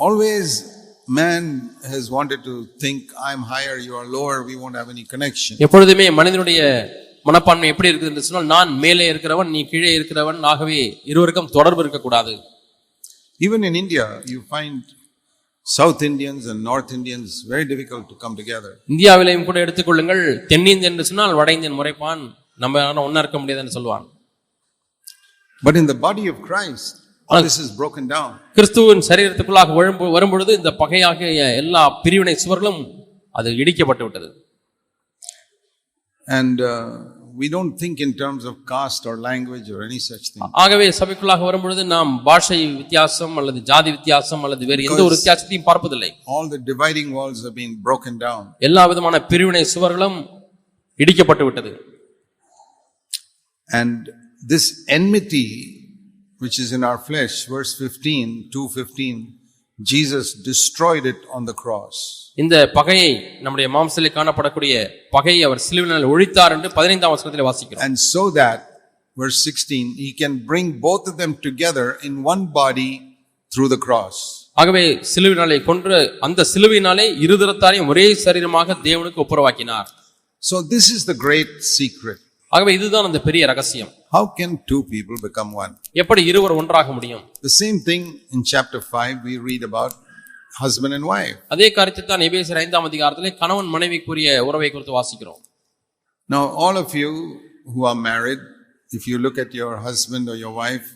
Always man has wanted to think, I'm higher, you are lower, we won't have any connection. எப்பொழுதுமே மனிதனுடைய மனப்பான்மை எப்படி இருக்குது என்று சொன்னால் நான் மேலே இருக்கிறவன் நீ கீழே இருக்கிறவன் ஆகவே இருவருக்கும் தொடர்பு இருக்கக்கூடாது Even in India, you find South Indians and North Indians very difficult to come together. இந்தியாவிலையும் கூட எடுத்துக்கொள்ளுங்கள் தென்னிந்தியன் என்று சொன்னால் வட இந்தியன் முறைப்பான் நம்ம ஒன்னா இருக்க முடியாதுன்னு சொல்லுவான் But in the body of Christ, கிறிஸ்துவின் சரீரத்துக்குள்ளாக வரும்பொழுது இந்த பகையாகிய எல்லா பிரிவினை சுவர்களும் அது இடிக்கப்பட்டு விட்டது. And uh, we don't think in terms of caste or language or any such thing. ஆகவே சபைக்குள்ளாக வரும்பொழுது நாம் பாஷை வித்தியாசம் அல்லது ஜாதி வித்தியாசம் அல்லது வேறு எந்த ஒரு வித்தியாசத்தையும் பார்ப்பதில்லை. All the dividing walls have been broken down. எல்லா விதமான பிரிவினை சுவர்களும் இடிக்கப்பட்டு விட்டது. And this enmity, which is in our flesh, verse 15, 215, Jesus destroyed it on the cross. இந்த பகையை நம்முடைய மாம்சத்தில் காணப்படக்கூடிய பகையை அவர் சிலுவினால் ஒழித்தார் என்று பதினைந்தாம் வசனத்தில் வாசிக்கிறோம் And so that, verse 16, he can bring both of them together in one body through the cross. ஆகவே சிலுவினாலே கொன்று அந்த சிலுவினாலே இருதரத்தாரையும் ஒரே சரீரமாக தேவனுக்கு ஒப்புரவாக்கினார் So this is the great secret. ஆகவே இதுதான் அந்த பெரிய ரகசியம் How can two people become one? எப்படி இருவர் ஒன்றாக முடியும் The same thing in chapter 5, we read about husband and wife. அதே காரியத்தை தான் எபேசியர் ஐந்தாம் அதிகாரத்திலே கணவன் மனைவிக்குரிய உறவை குறித்து வாசிக்கிறோம் Now, all of you who are married, if you look at your husband or your wife,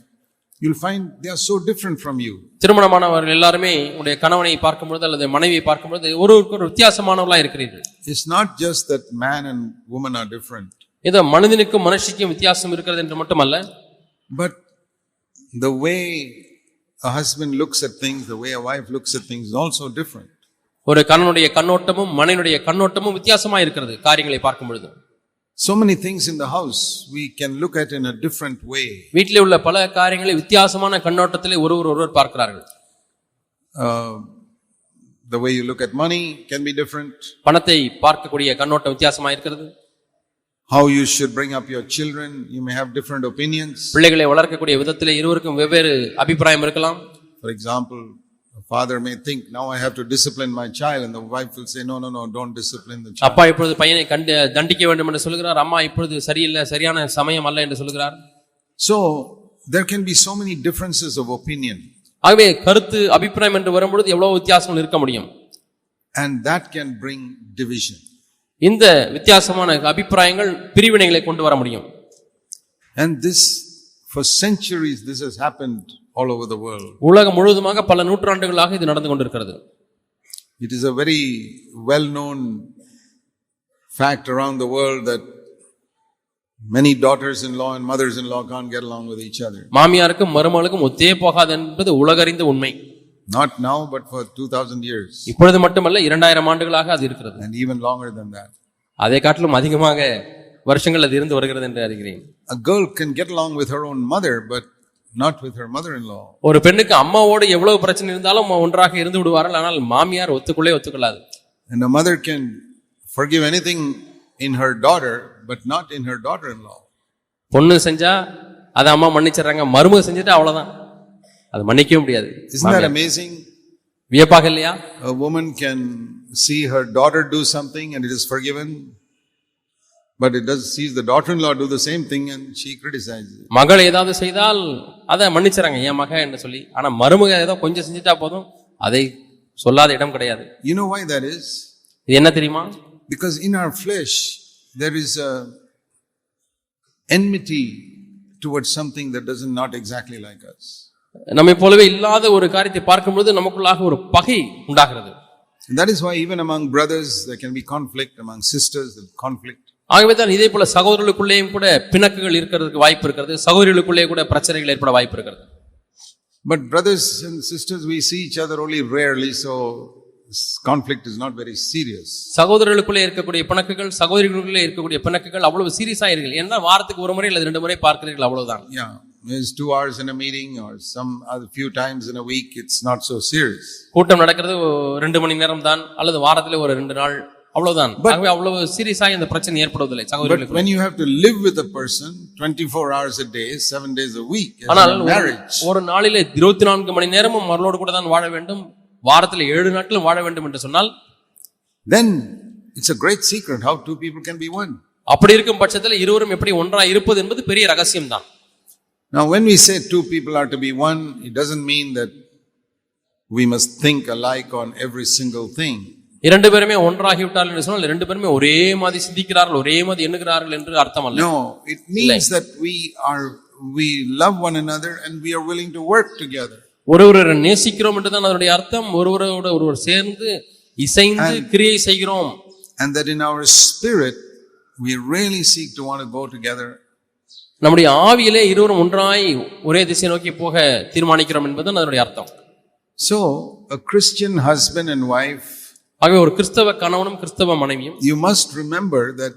you'll find they are so different from you. திருமணமானவர்கள் எல்லாருமே உங்களுடைய கணவனை பார்க்கும்பொழுது அல்லது மனைவியை பார்க்கும்பொழுது ஒருவருக்கு ஒரு வித்தியாசமானவர்களா இருக்கிறீர்கள் It's not just that man and woman are different, ஏதோ மனிதனுக்கும் மனுஷிக்கும் வித்தியாசம் இருக்கிறது என்று மட்டுமல்ல but the way a husband looks at things, the way a wife looks at things is also different. ஒரு கணவனுடைய கண்ணோட்டமும் மனைவியுடைய கண்ணோட்டமும் வித்தியாசமா இருக்கிறது காரியங்களை பார்க்கும் பொழுது So many things in the house we can look at in a different way. வீட்டிலே உள்ள பல காரியங்களை வித்தியாசமான கண்ணோட்டத்திலே ஒருவர் ஒருவர் பார்க்கிறார்கள் Uh, the way you look at money can be different. பணத்தை பார்க்கக்கூடிய கண்ணோட்டம் வித்தியாசமா இருக்கிறது How you should bring up your children, you may have different opinions. பிள்ளைகளை வளர்க்கக்கூடிய விதத்திலே இருவருக்கும் வெவ்வேறு அபிப்பிராயம் இருக்கலாம் For example, a father may think, now I have to discipline my child, and the wife will say, no, no, no, don't discipline the child. அப்பா இப்பொழுது பையனை கண்டு தண்டிக்க வேண்டும் என்று சொல்கிறார் அம்மா இப்பொழுது சரியில்லை சரியான சமயம் அல்ல என்று சொல்கிறார் So, there can be so many differences of opinion, ஆகவே கருத்து அபிப்பிராயம் என்று வரும்பொழுது எவ்வளவு வித்தியாசங்கள் இருக்க முடியும் and that can bring division. இந்த வித்தியாசமான அபிப்பிராயங்கள் பிரிவினைகளை கொண்டு வர முடியும் And this, for centuries, this has happened all over the world. உலகம் முழுவதுமாக பல நூற்றாண்டுகளாக இது நடந்து கொண்டிருக்கிறது It is a very well known fact around the world that many daughters in law and mothers in law can't get along with each other. மாமியாருக்கும் மருமகளுக்கும் ஒத்தே போகாது என்பது உலகறிந்த உண்மை Not now, but for 2000 years, இப்பொழுது மட்டுமல்ல இரண்டாயிரம் ஆண்டுகளாக அது இருக்கிறது and even longer than that. அதை காட்டிலும் அதிகமாக வருஷங்கள் அது இருந்து வருகிறது என்று அறிகிறேன் A girl can get along with her own mother, but not with her mother in law. ஒரு பெண்ணுக்கு அம்மாவோடு எவ்வளவு பிரச்சனை இருந்தாலும் ஒன்றாக இருந்து விடுவார்கள் ஆனால் மாமியார் ஒத்துக்குள்ளே ஒத்துக்கொள்ளாது And a mother can forgive anything in her daughter, but not in her daughter in law. பொண்ணு செஞ்சா அதை அம்மா மன்னிச்சிடுறாங்க மருமக செஞ்சுட்டு அவ்வளவுதான் அது மன்னிக்கவே முடியாது amazing? வியப்பாக இல்லையா A woman can see her daughter do something and it is forgiven, but it does sees the daughter-in-law do the same thing and she criticizes it. மகள் ஏதாவது செய்தால் அதை மன்னிச்சிடறாங்க என் மக என்று சொல்லி ஆனா மருமக ஏதோ கொஞ்சம் செஞ்சுட்டா போதும் அதை சொல்லாத இடம் கிடையாது You know why that is? இது என்ன தெரியுமா Because in our flesh there is a enmity towards something that doesn't not exactly like us. நம்மை போலவே இல்லாத ஒரு காரியத்தை பார்க்கும்பொழுது நமக்குள்ளாக ஒரு பகை உண்டாகிறது. That is why even among brothers there can be conflict, among sisters there conflict. ஆகவே தான் இதே போல சகோதரர்களுக்குள்ளேயும் கூட பிணக்குகள் இருக்கிறதுக்கு வாய்ப்பு இருக்கிறது சகோதரிகளுக்குள்ளே கூட பிரச்சனைகள் ஏற்பட வாய்ப்பு இருக்கிறது. But brothers and sisters, we see each other only rarely, so conflict is not very serious. சகோதரர்களுக்குள்ளே இருக்கக்கூடிய பிணக்குகள் சகோதரிகளுக்குள்ளே இருக்கக்கூடிய பிணக்குகள் அவ்வளவு சீரியஸா இருக்கு ஏன்னா வாரத்துக்கு ஒரு முறை அல்லது ரெண்டு முறை பார்க்கிறீர்கள் அவ்வளவுதான். In a meeting or some other few times in a week, it's not so serious. கூட்டம் நடக்கிறது ஒரு ரெண்டு மணி நேரம் தான் அல்லது வாரத்துல ஒரு ரெண்டு நாள் அவ்வளவுதான் ஆகவே அவ்வளவு சீரியஸா இந்த பிரச்சனை ஏற்படுவதில்லை But சகோதரர்களுக்கு when you have to live with a person 24 hours a day, seven days a week, ஆனால் ஒரு- நாளிலே இருபத்தி நான்கு மணி நேரமும் அவர்களோடு கூட தான் வாழ வேண்டும் வாரத்தில் ஏழு நாட்களும் வாழ வேண்டும் என்று சொன்னால் then it's a great secret how two people can be one. அப்படி இருக்கும் பட்சத்தில் இருவரும் எப்படி ஒன்றாய் இருப்பது என்பது பெரிய ரகசியம் தான் Now, when we say two people are to be one, it doesn't mean that we must think alike on every single thing. இரண்டு பேருமே ஒன்றாகிவிட்டார்கள் என்று சொன்னால் இரண்டு பேருமே ஒரே மாதிரி சிந்திக்கிறார்கள் ஒரே மாதிரி எண்ணுகிறார்கள் என்று அர்த்தம் அல்ல No, it means that we are we love one another and we are willing to work together. ஒருவரை நேசிக்கிறோம் என்றுதான் அதனுடைய அர்த்தம் ஒருவரோட ஒருவர் சேர்ந்து இசைந்து கிரியை செய்கிறோம் And that in our spirit we really seek to want to go together நம்முடைய ஆவியிலே இருவரும் ஒன்றாய் ஒரே திசை நோக்கி போக தீர்மானிக்கிறோம் என்பதுதான் அதனுடைய அர்த்தம் a Christian husband and wife, ஆகவே ஒரு கிறிஸ்தவ கணவனும் கிறிஸ்தவ மனைவியும் you must remember that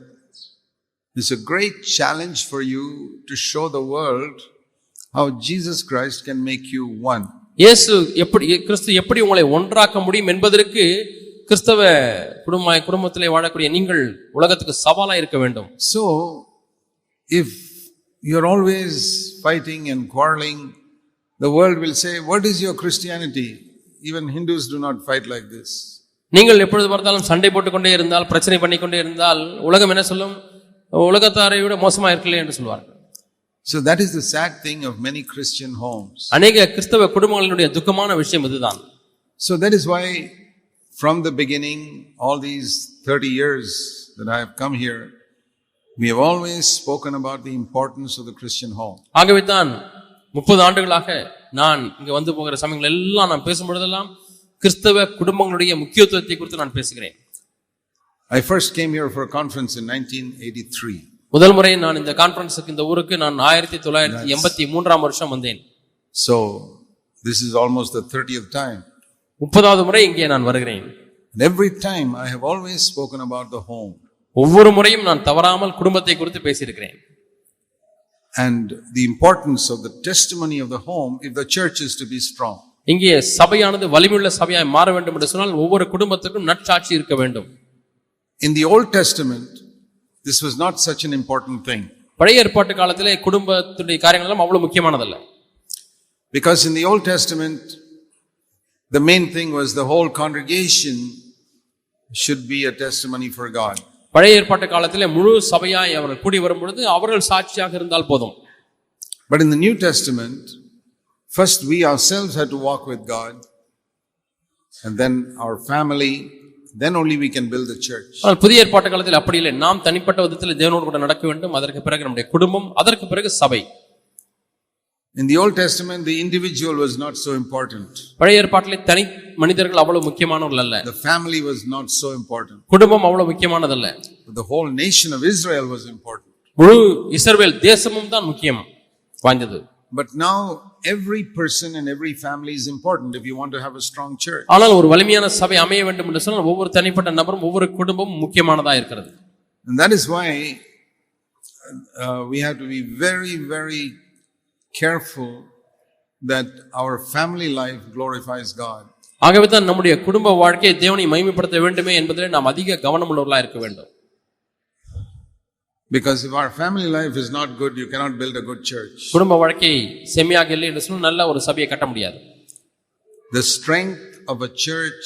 it's a great challenge for you to show the world how Jesus Christ can make you one. இயேசு எப்படி கிறிஸ்து எப்படி உங்களை ஒன்றாக்க முடியும் என்பதற்கு கிறிஸ்தவ குடும்ப குடும்பத்திலே வாழக்கூடிய நீங்கள் உலகத்துக்கு சவாலா இருக்க வேண்டும் So, if you're always fighting and quarreling, the world will say, What is your Christianity? Even Hindus do not fight like this. நீங்கள் எப்பொழுது பார்த்தாலும் சண்டை போட்டுக்கொண்டே இருந்தால் பிரச்சனை பண்ணிக்கொண்டே இருந்தால் உலகம் என்ன சொல்லும் உலகத்தாரை விட மோசமா இருக்கலையே என்று சொல்வார்கள் So, that is the sad thing of many Christian homes. அநேக கிறிஸ்தவ குடும்பங்களினுடைய துக்கமான விஷயம் இதுதான் So, that is why from the beginning, all these 30 years that I have come here, we have always spoken about the importance of the Christian home. ஆகவே தான் முப்பது ஆண்டுகளாக நான் இங்க வந்து போகிற சமயங்கள் எல்லாம் நான் பேசும்பொழுதெல்லாம் கிறிஸ்தவ குடும்பங்களுடைய முக்கியத்துவத்தை குறித்து நான் பேசுகிறேன் I first came here for a conference in 1983. முதல் முறை நான் இந்த கான்பரன்ஸுக்கு இந்த ஊருக்கு நான் ஆயிரத்தி தொள்ளாயிரத்தி எண்பத்தி மூன்றாம் வருஷம் வந்தேன் So, this is almost the 30th time. முப்பதாவது முறை இங்கே நான் வருகிறேன் And every time I have always spoken about the home ஒவ்வொரு முறையும் நான் தவறாமல் குடும்பத்தை குறித்து பேசியிருக்கிறேன் and the importance of the testimony of the home if the church is to be strong. இங்கே சபையானது வலிமையுள்ள சபையாய் மாற வேண்டும் என்று சொன்னால் ஒவ்வொரு குடும்பத்துக்கும் நற்சாட்சி இருக்க வேண்டும் In the Old Testament, this was not such an important thing பழைய ஏற்பாட்டு காலத்திலே குடும்பத்துடைய காரியங்கள் எல்லாம் அவ்வளவு முக்கியமானதல்ல because in the Old Testament, the main thing was the whole congregation should be a testimony for God. பழைய ஏற்பாட்டு காலத்திலே முழு சபையாய் அவர்கள் கூடி வரும் பொழுது அவர்கள் சாட்சியாக இருந்தால் போதும் But in the New Testament, first we ourselves had to walk with God, and then our family, then only we can build the church. ஆனால் புதிய ஏற்பாட்டு காலத்தில் அப்படி இல்லை நாம் தனிப்பட்ட விதத்தில் தேவனோடு கூட நடக்க வேண்டும் அதற்கு பிறகு நம்முடைய குடும்பம் அதற்கு பிறகு சபை In the Old Testament, the individual was not so important. பழைய ஏற்பாட்டிலே தனி மனிதர்கள் அவ்வளவு முக்கியமானவர்கள் அல்ல The family was not so important. குடும்பம் அவ்வளவு முக்கியமானதல்ல the whole nation of Israel was important. முழு இஸ்ரவேல் தேசமும் தான் முக்கியம் வாய்ந்தது But now every person and every family is important if you want to have a strong church. ஆனால் ஒரு வலிமையான சபை அமைய வேண்டும் என்று சொன்னால் ஒவ்வொரு தனிப்பட்ட நபரும் ஒவ்வொரு குடும்பமும் முக்கியமானதா இருக்கிறது And that is why uh, we have to be very, very careful that our family life glorifies God. ஆகவே தான் நம்முடைய குடும்ப வாழ்க்கையை தேவனை மகிமைப்படுத்த வேண்டுமே என்பதிலே நாம் அதிக கவனம் உள்ளவர்களா இருக்க வேண்டும் Because if our family life is not good, you cannot build a good church. குடும்ப வாழ்க்கை செம்மையாக இல்லை என்று சொன்னால் நல்ல ஒரு சபையை கட்ட முடியாது The strength of a church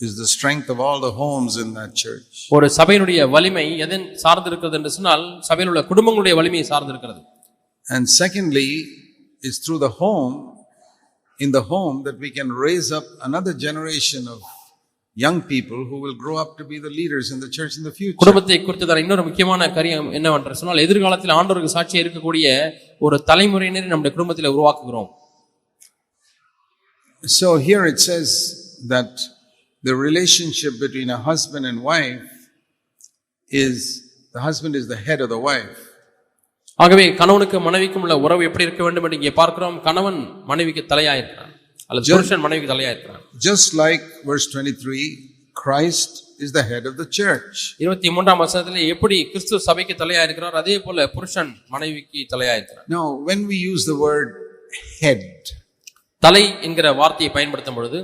is the strength of all the homes in that church. ஒரு சபையினுடைய வலிமை எதன் சார்ந்து இருக்கிறது என்று சொன்னால் சபையில் உள்ள குடும்பங்களுடைய வலிமையை சார்ந்து இருக்கிறது And secondly, it's through the home, in the home, that we can raise up another generation of young people who will grow up to be the leaders in the church in the future. குடும்பத்தை குறித்ததான இன்னொரு முக்கியமான காரியம் என்னவென்று சொன்னால் எதிர்காலத்தில் ஆண்டவருக்கு சாட்சியாக இருக்கக்கூடிய ஒரு தலைமுறையினரை நம்முடைய குடும்பத்தில் உருவாக்குகிறோம் So here it says that the relationship between a husband and wife is the husband is the head of the wife. ஆகவே கணவனுக்கு மனைவிக்கும் உள்ள உறவு எப்படி இருக்க வேண்டும் என்று இங்கே பார்க்கிறோம் கணவன் மனைவிக்கு தலையாயிருக்கிறான் அல்லது புருஷன் மனைவிக்கு தலையாயிருக்கிறான் Just like verse 23, Christ is the head of the church. இருபத்தி மூன்றாம் வசனத்தில் எப்படி கிறிஸ்து சபைக்கு தலையாயிருக்கிறார் அதே போல புருஷன் மனைவிக்கு தலையாயிருக்கிறார் Now, when we use the word head, தலை என்கிற வார்த்தையை பயன்படுத்தும் பொழுது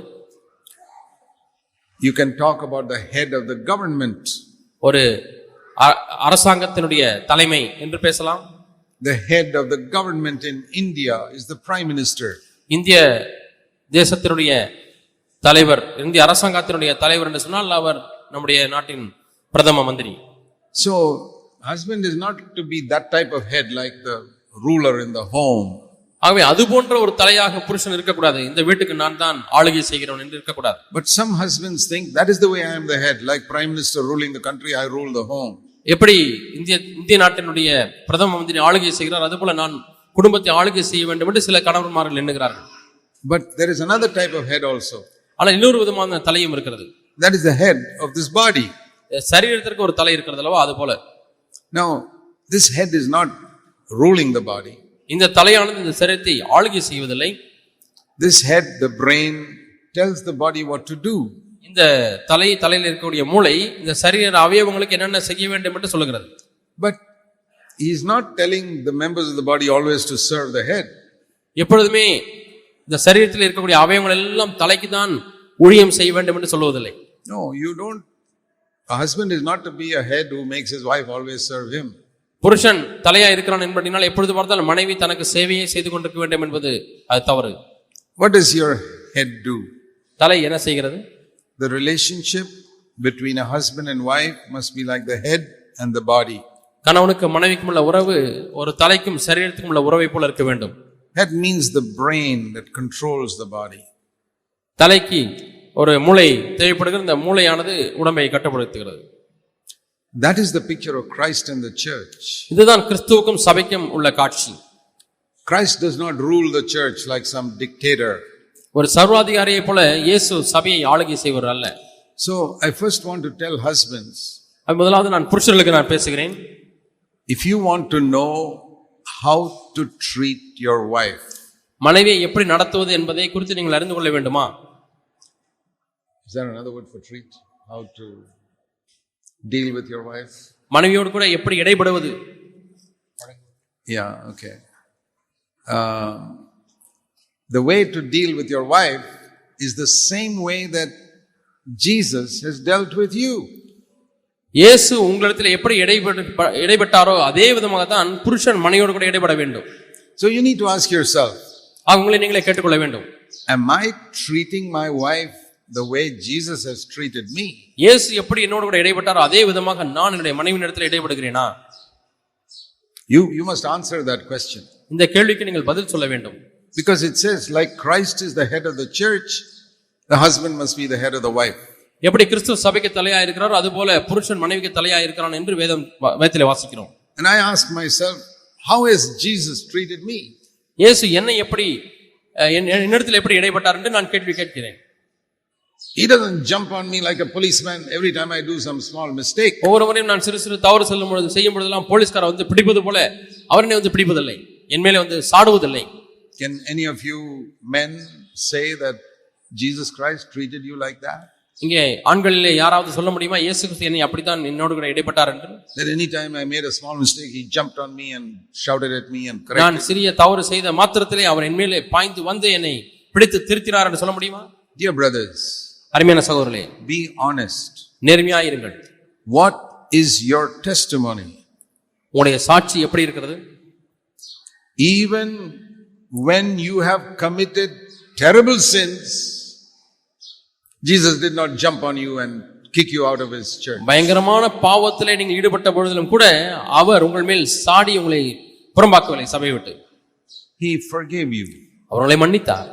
you can talk about the head of the government, ஒரு அரசாங்கத்தினுடைய தலைமை என்று பேசலாம் the head of the government in India is the prime minister. இந்திய தேசத்தினுடைய தலைவர் இந்திய அரசாங்கத்தினுடைய தலைவர் என்று சொன்னால் அவர் நம்முடைய நாட்டின் பிரதம மந்திரி So, husband is not to be that type of head like the ruler in the home. ஆகவே அது போன்ற ஒரு தலையாக புருஷன் இருக்கக்கூடாது இந்த வீட்டுக்கு நான் தான் ஆளுகை செய்கிறவன் என்று இருக்கக்கூடாது But some husbands think that is the way I am the head. Like Prime Minister ruling the country, I rule the home. எப்படி இந்திய இந்திய நாட்டினுடைய பிரதம மந்திரி ஆளுகை செய்கிறார் அதுபோல நான் குடும்பத்தை ஆளுகை செய்ய வேண்டும் என்று சில கணவன்மார்கள் எண்ணுகிறார்கள் But there is another type of head also. ஆனால் இன்னொரு விதமான தலையும் இருக்கிறது That is the head of this body. சரீரத்திற்கு ஒரு தலை இருக்கிறது அல்லவா அது போல Now, this head is not ruling the body. இந்த தலையானது இந்த சரீரத்தை ஆளுகை செய்வதில்லை This head, the brain, tells the body what to do. இந்த தலை தலையில் இருக்கக்கூடிய மூளை இந்த சரீர அவயவங்களுக்கு என்னென்ன செய்ய வேண்டும் என்று சொல்லுகிறது But he is not telling the members of the body always to serve the head. எப்பொழுதுமே இந்த சரீரத்தில் இருக்கக்கூடிய அவயவங்கள் எல்லாம் தலைக்கு தான் ஊழியம் செய்ய வேண்டும் என்று சொல்லுவதில்லை No, you don't. A husband is not to be a head who makes his wife always serve him. புருஷன் தலையா இருக்கிறான் என்பதினால் எப்பொழுது பார்த்தாலும் மனைவி தனக்கு சேவையை செய்து கொண்டிருக்க வேண்டும் என்பது அது தவறு What does your head do? தலை என்ன செய்கிறது The relationship between a husband and wife must be like the head and the body. கணவனுக்கும் மனைவிக்கும் உள்ள உறவு ஒரு தலைக்கும் சரீரத்துக்கும் உள்ள உறவை போல இருக்க வேண்டும் Head means the brain that controls the body. தலைக்கு ஒரு மூளை தேவைப்படுகிறது இந்த மூளையானது உடம்பை கட்டுப்படுத்துகிறது That is the picture of Christ and the church. இதுதான் கிறிஸ்துவுக்கும் சபைக்கும் உள்ள காட்சி Christ does not rule the church like some dictator. ஒரு சர்வாதிகாரியை போல இயேசு சபையை ஆளுகை செய்வர் அல்ல So I first want to tell husbands அது முதலாவது நான் புருஷர்களுக்கு நான் பேசுகிறேன் if you want to know how to treat your wife, மனைவியை எப்படி நடத்துவது என்பதை குறித்து நீங்கள் அறிந்து கொள்ள வேண்டுமா is there another word for treat? How to deal with your wife? மனைவியோடு கூட எப்படி இடைபடுவது Yeah, okay. Um, the way to deal with your wife is the same way that Jesus has dealt with you. இயேசு உங்களிடத்தில் எப்படி இடைபடு இடைப்பட்டாரோ அதே விதமாக தான் புருஷன் மனைவியோடு கூட இடைபட வேண்டும் So you need to ask yourself ஆக உங்களை நீங்களே கேட்டுக்கொள்ள வேண்டும் Am I treating my wife the way Jesus has treated me? இயேசு எப்படி என்னோடு கூட இடைப்பட்டாரோ அதே விதமாக நான் என்னுடைய மனைவியின் இடத்தில் இடைபடுகிறேனா You, you must answer that question. இந்த கேள்விக்கு நீங்கள் பதில் சொல்ல வேண்டும் Because it says, like Christ is the head of the church, the husband must be the head of the wife. எப்படி கிறிஸ்துவ சபைக்கு தலையா இருக்கிறாரோ அதுபோல புருஷன் மனைவிக்கு தலையா இருக்கிறான் என்று வேதம் வேதத்திலே வாசிக்கிறோம் And I ask myself, how has Jesus treated me? இயேசு என்னை எப்படி என்னிடத்தில் எப்படி இடைப்பட்டார் என்று நான் கேள்வி கேட்கிறேன் He doesn't jump on me like a policeman every time I do some small mistake. ஒவ்வொரு முறையும் நான் சிறு சிறு தவறு செல்லும் பொழுது செய்யும் பொழுதெல்லாம் போலீஸ்கார வந்து பிடிப்பது போல அவர் என்னை வந்து பிடிப்பதில்லை என் மேலே வந்து சாடுவதில்லை Can any of you men say that Jesus Christ treated you like that? இங்கே ஆண்களிலே யாராவது சொல்ல முடியுமா? இயேசு கிறிஸ்து என்னை அப்படித்தான் என்னோடு கூட இடைப்பட்டார் என்று? That any time I made a small mistake, he jumped on me and shouted at me and corrected நான் சிறிய தவறு செய்த மாத்திரத்திலே அவர் என் மேலே பாய்ந்து வந்து என்னை பிடித்து திருத்தினார் என்று சொல்ல முடியுமா? Dear brothers, அருமையான சகோதரர்களே be honest. நேர்மையாயிருங்கள். What is your testimony? உங்களுடைய சாட்சி எப்படி இருக்கிறது? Even when you have committed terrible sins, Jesus did not jump on you and kick you out of his church. பயங்கரமான பாவத்திலே நீங்கள் ஈடுபட்ட பொழுதிலும் கூட அவர் உங்கள் மேல் சாடி உங்களை புறம்பாக்கவில்லை சபையை விட்டு He forgave you. அவர் உங்களை மன்னித்தார்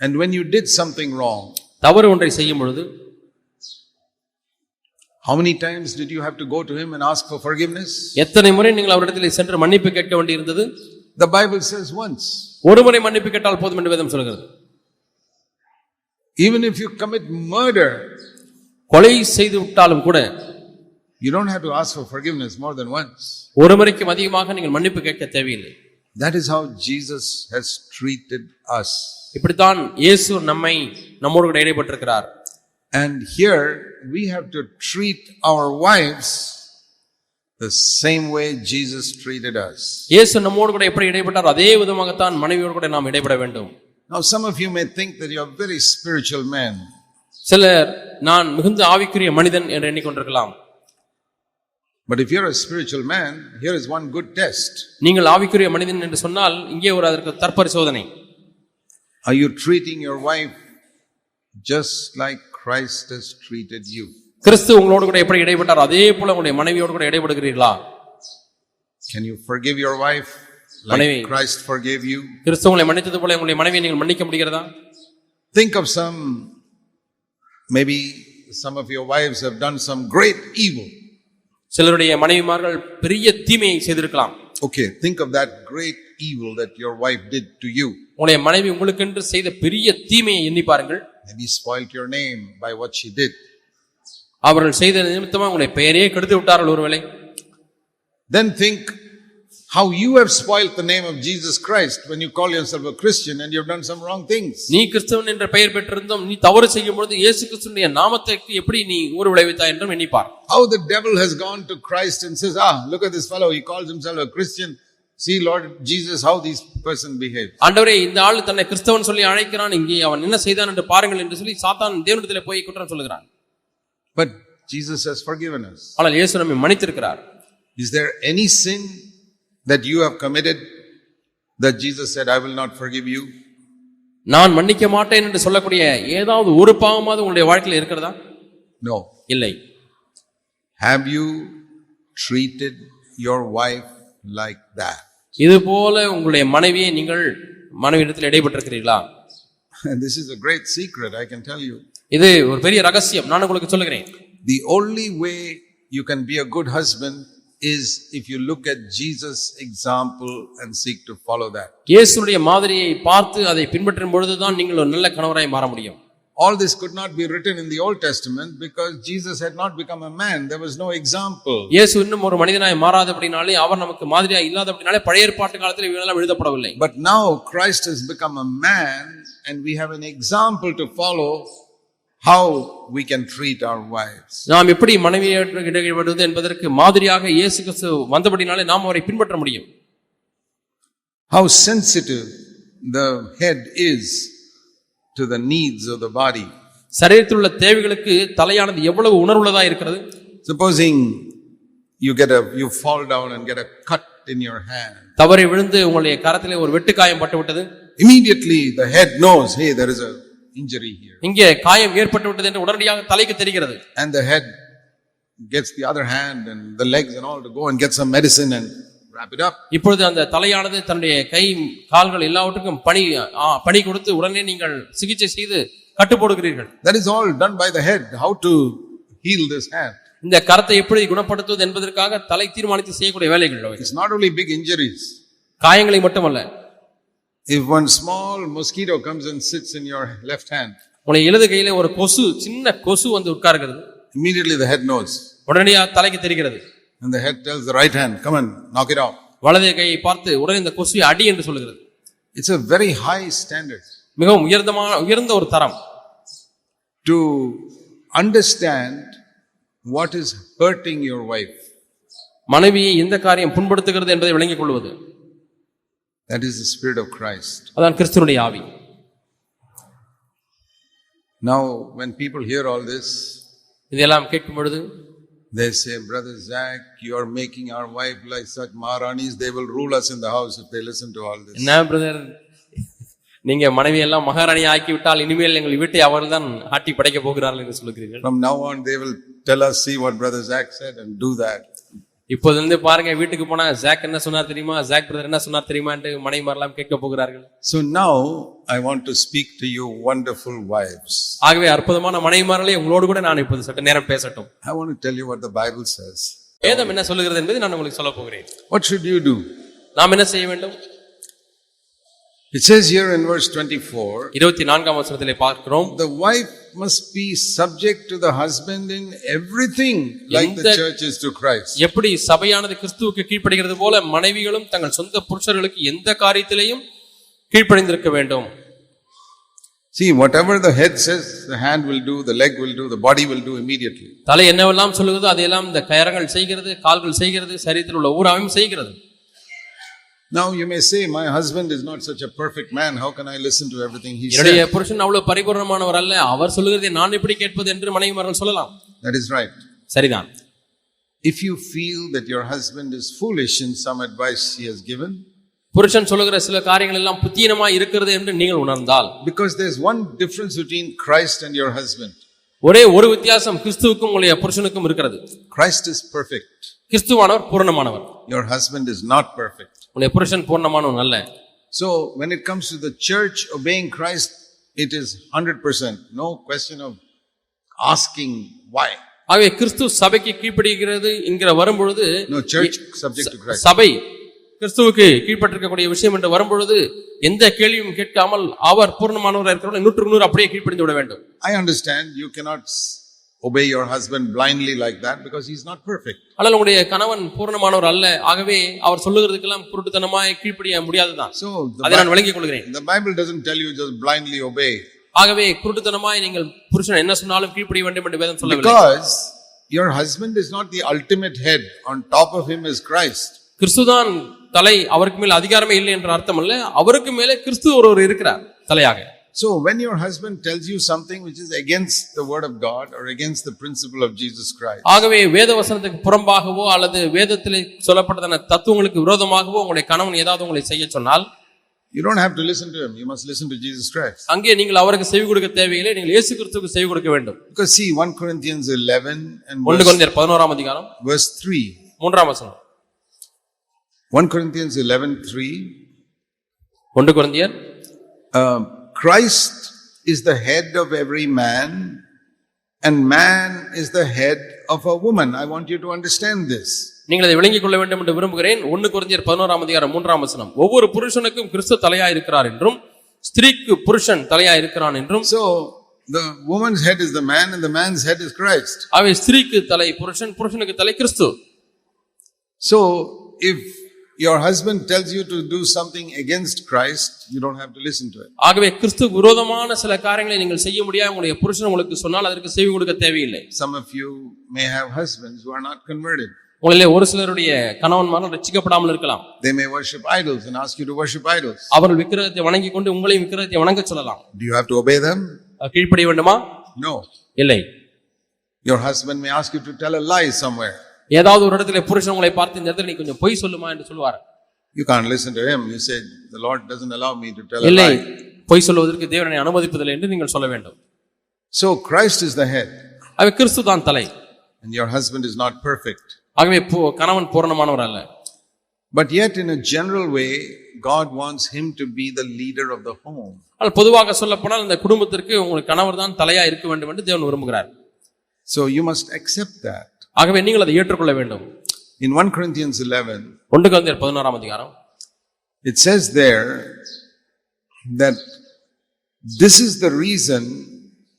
And when you did something wrong, தவறு ஒன்றை செய்யும் பொழுது how many times did you have to go to him and ask for forgiveness? எத்தனை முறை நீங்கள் அவரிடத்தில் சென்று மன்னிப்பு கேட்க வேண்டியிருந்தது The Bible says once. ஒரு முறை மன்னிப்பு கேட்டால் போதும் என்று வேதம் சொல்கிறது Even if you commit murder, கொலை செய்து விட்டாலும் கூட you don't have to ask for forgiveness more than once. ஒரு முறைக்கும் அதிகமாக நீங்கள் மன்னிப்பு கேட்க தேவையில்லை That is how Jesus has treated us. இப்படித்தான் இயேசு நம்மை நம்மோடு கூட இடைப்பட்டிருக்கிறார் And here we have to treat our wives the same way Jesus treated us. இயேசு நம்மோடு கூட எப்படி இடைப்பட்டார் அதே விதமாகத்தான் மனைவியோடு கூட நாம் இடைப்பட வேண்டும் Now, some of you may think that you're very spiritual men. சிலர் நான் மிகுந்த ஆவிக்குரிய மனிதன் என்று எண்ணிக்கொண்டிருக்கலாம் But if you're a spiritual man, here is one good test. நீங்கள் ஆவிக்குரிய மனிதன் என்று சொன்னால் இங்கே ஒரு அதற்கு தற்பரிசோதனை Are you treating your wife just like Christ has treated you. கிறிஸ்து உங்களோடு கூட எப்படி இடைப்பட்டார் அதே போல உங்களுடைய மனைவியோடு கூட இடைபடுகிறீர்களா Can you forgive your wife Manavi. Christ forgave you? கிறிஸ்து உங்களை மன்னித்தது போல உங்களுடைய மனைவியை நீங்கள் மன்னிக்க முடிகிறதா Think of some, maybe some of your wives have done some great evil. சிலருடைய மனைவிமார்கள் பெரிய தீமையை செய்திருக்கலாம் Okay, think of that great evil that your wife did to you. உங்களுடைய மனைவி உங்களுக்கென்று செய்த பெரிய தீமையை எண்ணி பாருங்கள் Maybe spoilt your name by what she did. அவர்கள் செய்த நிமித்தமா உங்களுடைய பெயரையே கெடுத்து விட்டார்கள் ஒருவேளை Then think how you have spoilt the name of Jesus Christ when you call yourself a Christian and you've done some wrong things. நீ கிறிஸ்தவன் என்ற பெயர் பெற்றிருந்தும் நீ தவறு செய்யும் பொழுது இயேசு கிறிஸ்துடைய நாமத்திற்கு எப்படி நீ ஊர் விளைவித்தாய் என்றும் எண்ணிப்பார் How the devil has gone to Christ and says, Ah, look at this fellow, he calls himself a Christian. See, Lord Jesus, how this person behaves. ஆண்டவரே இந்த ஆள் தன்னை கிறிஸ்தவன் சொல்லி அழைக்கிறான் இங்கே அவன் என்ன செய்தான் என்று பாருங்கள் என்று சொல்லி சாத்தான் தேவனிடத்தில் போய் குற்றம் சொல்லுகிறான் But Jesus has forgiven us. ஆனால் இயேசு நம்மை மன்னித்திருக்கிறார் Is there any sin that you have committed that Jesus said, I will not forgive you? நான் மன்னிக்க மாட்டேன் என்று சொல்லக்கூடிய ஏதாவது ஒரு பாவமாவது உங்களுடைய வாழ்க்கையில் இருக்கிறதா No. இல்லை Have you treated your wife like that? இது போல உங்களுடைய மனைவியை நீங்கள் மனைவியிடத்தில் இடைபெற்றிருக்கிறீர்களா this is a great secret, I can tell you. இது ஒரு பெரிய ரகசியம் நான் உங்களுக்கு சொல்லுகிறேன் The only way you can be a good husband is if you look at Jesus' example and seek to follow that. இயேசுடைய மாதிரியை பார்த்து அதை பின்பற்றும் பொழுதுதான் நீங்கள் ஒரு நல்ல கணவராய் மாற முடியும் All this could not be written in the Old Testament because Jesus had not become a man. There was no example. இயேசு இன்னும் ஒரு மனிதனாய் மாறாதபடினாலே அவர் நமக்கு மாதிரியா இல்லாதபடினாலே பழைய ஏற்பாட்டு காலத்தில் இவையெல்லாம் எழுதப்படவில்லை But now Christ has become a man and we have an example to follow how we can treat our wives. நாம் எப்படி மனைவியை இடைபடுவது என்பதற்கு மாதிரியாக இயேசு கிறிஸ்து வந்தபடினாலே நாம் அவரை பின்பற்ற முடியும் How sensitive the head is to the needs of the body. சரீரத்தில் உள்ள தேவைகளுக்கு தலையானது எவ்வளவு உணர்வுள்ளதா இருக்கிறது Supposing you get a you fall down and get a cut in your hand. தவறி விழுந்து உங்களுடைய கரத்திலே ஒரு வெட்டுக்காயம் பட்டு விட்டது Immediately the head knows, hey, there is a injury here. இங்கே காயம் ஏற்பட்டு விட்டது என்று உடனடியாக தலைக்கு தெரிகிறது And the head gets the other hand and the legs and all to go and get some medicine and wrap it up. இப்பொழுது அந்த தலையானது தன்னுடைய கை கால்கள் எல்லாவற்றுக்கும் பணி பணி கொடுத்து உடனே நீங்கள் சிகிச்சை செய்து கட்டு போடுகிறீர்கள் That is all done by the head. How to heal this hand. இந்த கரத்தை எப்படி குணப்படுத்துவது என்பதற்காக தலை தீர்மானித்து செய்யக்கூடிய வேலைகள். It's not only big injuries. காயங்களை மட்டுமல்ல If one small mosquito comes and sits in your left hand, உன்னை எழுது கையில ஒரு கொசு சின்ன கொசு வந்து உட்கார்கிறது immediately the head knows. உடனடியாக தலைக்கு தெரிகிறது And the head tells the right hand, come and knock it off. வலது கையை பார்த்து உடனே இந்த கொசுவை அடி என்று சொல்லுகிறது It's a very high standard மிகவும் உயர்ந்தமான உயர்ந்த ஒரு தரம் to understand what is hurting your wife. மனைவியை எந்த காரியம் புண்படுத்துகிறது என்பதை விளங்கிக் கொள்வது That is the Spirit of Christ. அதான் கிறிஸ்துவனுடைய ஆவி Now, when people hear all this, இதெல்லாம் கேட்கும் பொழுது they say, Brother Zach, you are making our wife like such Maharanis, they will rule us in the house if they listen to all this. என்ன brother நீங்க மனைவி எல்லாம் மகாராணி ஆக்கி விட்டால் இனிமேல் எங்கள் வீட்டை அவர்கள் தான் ஆட்டி படைக்க போகிறார்கள் என்று சொல்லுகிறீர்கள் From now on, they will tell us, see what Brother Zach said and do that. இப்போது இருந்து பாருங்க வீட்டுக்கு போனா ஜாக் என்ன சொன்னார் தெரியுமா ஜாக் பிரதர் என்ன சொன்னார் தெரியுமா என்று மனைவி மாதிரிலாம் கேட்க போகிறார்கள் So now, I want to speak to you, wonderful wives. ஆகவே அற்புதமான மனைவிமார்களே உங்களோடு கூட நான் இப்போது சற்று நேரம் பேசட்டும் I want to tell you what the Bible says. வேதம் என்ன சொல்லுகிறது என்பதை நான் உங்களுக்கு சொல்ல போகிறேன் What should you do? நாம் என்ன செய்ய வேண்டும் It says here in verse 24 இருபத்தி நான்காம் வசனத்திலே பார்க்கிறோம் the wife must be subject to the husband in everything, like the church is to Christ. எப்படி சபையானது கிறிஸ்துவுக்கு கீழ்ப்படுகிறது போல மனைவிகளும் தங்கள் சொந்த புருஷர்களுக்கு எந்த காரியத்திலையும் கீழ்ப்படிந்திருக்க வேண்டும் See, whatever the head says, the hand will do, the leg will do, the body will do immediately. தலை என்னவெல்லாம் சொல்லுகிறதோ அதையெல்லாம் இந்த கயரங்கள் செய்கிறது கால்கள் செய்கிறது சரீரத்தில் உள்ள ஊராவும் செய்கிறது Now you may say, My husband is not such a perfect man. How can I listen to everything he என்னுடைய says? புருஷன் அவ்வளவு பரிபூர்ணமானவர் அல்ல அவர் சொல்லுகிறதை நான் எப்படி கேட்பது என்று மனைவிமார்கள் சொல்லலாம் That is right. சரிதான் If you feel that your husband is foolish in some advice he has given, புருஷன் சொல்லுகிற சில காரியங்கள் எல்லாம் புத்தீனமா இருக்கிறது என்று நீங்கள் உணர்ந்தால் Because there's one difference between Christ and your husband. ஒரே ஒரு வித்தியாசம் கிறிஸ்துவுக்கும் உங்களுடைய புருஷனுக்கும் இருக்கிறது Christ is perfect. கிறிஸ்துவானவர் பூரணமானவர் Your husband is not perfect. உங்களுடைய புருஷன் பூர்ணமானவன் அல்ல So when it comes to the church obeying Christ, it is 100%. No question of asking why. ஆகவே கிறிஸ்து சபைக்கு கீழ்ப்படுகிறது என்கிற வரும்பொழுது No, church subject to Christ. சபை கிறிஸ்துவுக்கு கீழ்ப்பட்டிருக்கக்கூடிய விஷயம் என்று வரும்பொழுது எந்த கேள்வியும் கேட்காமல் அவர் பூர்ணமானவராக இருக்கிறவர்கள் நூற்றுக்கு நூறு அப்படியே கீழ்ப்படிந்து விட வேண்டும் I understand you cannot s- obey your husband blindly like that because he's not perfect. ஆனால் உங்களுடைய கணவன் பூர்ணமானவர் அல்ல. ஆகவே அவர் சொல்லுகிறதுக்கெல்லாம் குருட்டுத்தனமாய் கீழ்ப்படிய முடியாதுதான் So அதை நான் விளங்கிக் கொள்கிறேன். the Bible doesn't tell you just blindly obey. ஆகவே குருட்டுத்தனமாய் நீங்கள் புருஷன் என்ன சொன்னாலும் கீழ்ப்படிய வேண்டும் என்று வேதம் சொல்லவில்லை. Because your husband is not the ultimate head. On top of him is Christ. கிறிஸ்துதான் தலை அவருக்கு மேல் அதிகாரமே இல்லை என்ற அர்த்தம் அல்ல அவருக்கு மேலே கிறிஸ்து ஒருவர் இருக்கிறார் தலையாக. So when your husband tells you something which is against the word of God or against the principle of Jesus Christ, ஆகவே வேத வசனத்துக்கு புறம்பாகவோ அல்லது வேதத்திலே சொல்லப்பட்டதான தத்துவங்களுக்கு விரோதமாகவோ உங்களுடைய கணவன் ஏதாவது உங்களை செய்ய சொன்னால் you don't have to listen to him. You must listen to Jesus Christ. அங்கே நீங்கள் அவருக்கு செவி கொடுக்க தேவையில்லை நீங்கள் இயேசு கிறிஸ்துவுக்கு செவி கொடுக்க வேண்டும் Because see, 1 Corinthians 11 and ஒன்று verse, குழந்தையர் பதினோராம் அதிகாரம் verse 3. மூன்றாம் வசனம் 1 Corinthians 11 3. ஒன்று குழந்தையர் Um, Christ is the head of every man, and man is the head of a woman. I want you to understand this. நீங்கள் அதை விளங்கிக் கொள்ள வேண்டும் என்று விரும்புகிறேன் ஒன்று குழந்தையர் பதினோராம் அதிகாரம் மூன்றாம் வசனம் ஒவ்வொரு புருஷனுக்கும் கிறிஸ்து தலையா இருக்கிறார் என்றும் ஸ்திரீக்கு புருஷன் தலையா இருக்கிறான் என்றும் So, the woman's head is the man, and the man's head is Christ. அவை ஸ்திரீக்கு தலை புருஷன் புருஷனுக்கு தலை கிறிஸ்து So, if your husband tells you to do something against Christ, you don't have to listen to it. ஆகவே கிறிஸ்து விரோதமான சில காரியங்களை நீங்கள் செய்ய முடியாது உங்களுடைய புருஷன் உங்களுக்கு சொன்னால் அதற்கு செவி கொடுக்க தேவையில்லை Some of you may have husbands who are not converted. உங்களிலே ஒரு சிலருடைய கணவன்மார்கள் ரட்சிக்கப்படாமல் இருக்கலாம் They may worship idols and ask you to worship idols. அவர்கள் விக்கிரகத்தை வணங்கி கொண்டு உங்களையும் விக்கிரகத்தை வணங்க சொல்லலாம் Do you have to obey them? அது கீழ்ப்படிய வேண்டுமா No. இல்லை Your husband may ask you to tell a lie somewhere. ஏதாவது ஒரு இடத்துல புருஷன் உங்களை பார்த்து இந்த இடத்துல நீ கொஞ்சம் பொய் சொல்லுமா என்று சொல்லுவார் You can't listen to him. You say, The Lord doesn't allow me to tell a இல்லை. பொய் சொல்வதற்கு தேவனை அனுமதிப்பதில்லை என்று நீங்கள் சொல்ல வேண்டும் So Christ is the head, ஆகவே கிறிஸ்து தான் தலை and your husband is not perfect. ஆகவே கணவன் பூரணமானவர் அல்ல But yet, in a general way, God wants him to be the leader of the home. ஆனால் பொதுவாக சொல்லப்போனால் இந்த குடும்பத்திற்கு உங்கள் கணவர் தான் தலையா இருக்க வேண்டும் என்று தேவன் விரும்புகிறார் So you must accept that. ஆகவே நீங்கள் அதை ஏற்றுக்கொள்ள வேண்டும் In 1 Corinthians 11, ஒன்று குழந்தையர் பதினோராம் அதிகாரம் it says there that this is the reason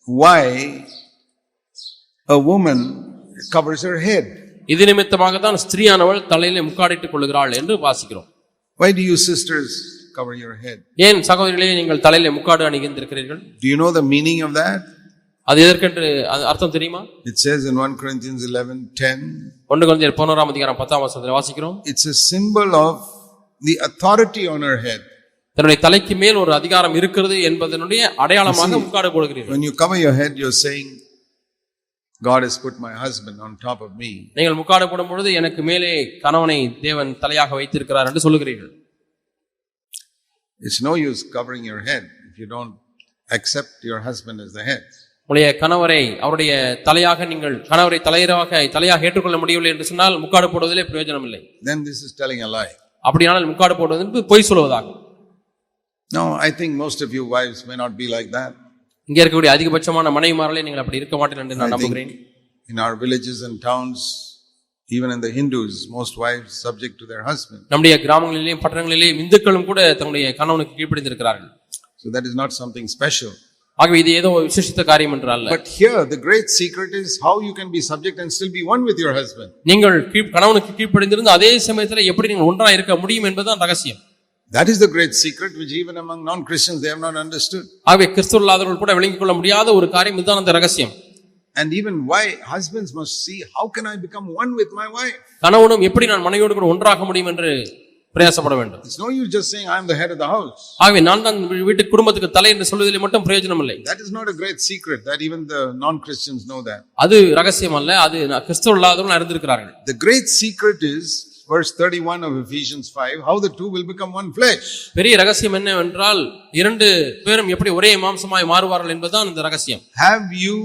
why a woman covers her head. இது நிமித்தமாக தான் ஸ்திரீயானவள் தலையிலே முக்காடிட்டுக் கொள்கிறாள் என்று வாசிக்கிறோம் Why do you sisters cover your head? ஏன் சகோதரிகளே நீங்கள் தலையிலே முக்காடு அணிந்திருக்கிறீர்கள் Do you know the meaning of that? அது எதற்கென்று அர்த்தம் தெரியுமா It says in 1 Corinthians 11 10, ஒன்று குழந்தையர் பதினோராம் அதிகாரம் பத்தாம் வசனத்தில் வாசிக்கிறோம் it's a symbol of the authority on her head. தன்னுடைய தலைக்கு மேல் ஒரு அதிகாரம் இருக்கிறது என்பதனுடைய அடையாளமாக முக்காடு போடுகிறீர்கள் When you cover your head, you're saying, God has put my husband on top of me. நீங்கள் முக்காடு போடும் பொழுது எனக்கு மேலே கணவனை தேவன் தலையாக வைத்திருக்கிறார் என்று சொல்லுகிறீர்கள் It's no use covering your head if you don't accept your husband as the head. உங்களுடைய கணவரை அவருடைய தலையாக நீங்கள் கணவரை தலையராக தலையாக ஏற்றுக்கொள்ள முடியவில்லை என்று சொன்னால் முக்காடு போடுவதிலே பிரயோஜனம் இல்லை Then this is telling a lie. அப்படியானால் முக்காடு போடுவது என்பது பொய் சொல்வதாகும் No, I think most of you wives may not be like that. இங்கே இருக்கக்கூடிய அதிகபட்சமான மனைவிமார்களே நீங்கள் அப்படி இருக்க மாட்டேன் என்று நான் நம்புகிறேன் in our villages and towns, even in the Hindus, most wives subject to their husband. நம்முடைய கிராமங்களிலேயும் பட்டணங்களிலேயும் இந்துக்களும் கூட தன்னுடைய கணவனுக்கு கீழ்ப்படிந்திருக்கிறார்கள் So that is not something special. ஆகவே இது ஏதோ விசேஷித்த காரியம் என்று அல்ல But here, the great secret is how you can be subject and still be one with your husband. நீங்கள் கீழ் கணவனுக்கு கீழ்ப்படிந்திருந்து அதே சமயத்தில் எப்படி நீங்கள் ஒன்றா இருக்க முடியும் என்பதுதான் ரகசியம் That is the great secret which even among non-Christians they have not understood. ஆகவே கிறிஸ்துவ இல்லாதவர்கள் கூட விளங்கிக் கொள்ள முடியாத ஒரு காரியம் இதுதான் அந்த ரகசியம் And even why husbands must see how can I become one with my wife? கணவனும் எப்படி நான் மனைவியோடு கூட ஒன்றாக முடியும் என்று பிரயாசப்பட வேண்டும் It's no use just saying I'm the head of the house. ஆகவே நான் தான் வீட்டு குடும்பத்துக்கு தலை என்று சொல்வதில் மட்டும் பிரயோஜனம் இல்லை That is not a great secret that even the non-Christians know that. அது ரகசியம் அல்ல அது நான் கிறிஸ்துவ இல்லாதவர்கள் அறிந்திருக்கிறார்கள் The great secret is verse 31 of Ephesians 5, how the two will become one flesh. பெரிய ரகசியம் என்னவென்றால் இரண்டு பேரும் எப்படி ஒரே மாம்சமாய் மாறுவார்கள் என்பதுதான் இந்த ரகசியம் Have you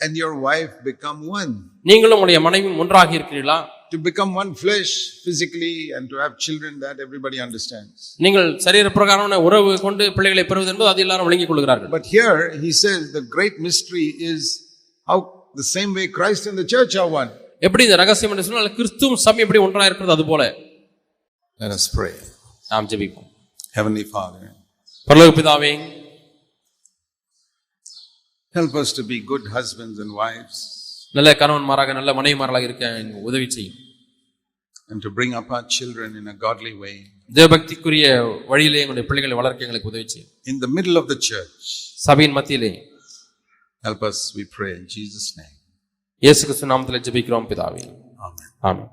and your wife become one? நீங்களும் உங்களுடைய மனைவியும் ஒன்றாகி இருக்கிறீர்களா To become one flesh physically and to have children, that everybody understands. நீங்கள் சரீர பிரகாரமான உறவு கொண்டு பிள்ளைகளை பெறுவது என்பது அது எல்லாரும் விளங்கிக் கொள்கிறார்கள் But here he says the great mystery is how the same way Christ and the church are one. எப்படி இந்த ரகசியம் என்று சொன்னால் கிறிஸ்துவும் சபை எப்படி ஒன்றா இருக்கிறது அது போல Let us pray. நாம் ஜெபிப்போம் Heavenly Father, பரலோக பிதாவே help us to be good husbands and wives நல்ல கணவன்மாராக நல்ல மனைவிமார்களாக இருக்க உதவி செய்யும் and to bring up our children in a godly way தேவபக்திக்குரிய வழியிலே எங்களுடைய பிள்ளைகளை வளர்க்க எங்களுக்கு உதவி செய்யும் in the middle of the church. சபையின் மத்தியிலே Help us, we pray, in Jesus' name. இயேசு கிறிஸ்து நாமத்தில் ஜெபிக்கிறோம் பிதாவே Amen. ஆமென்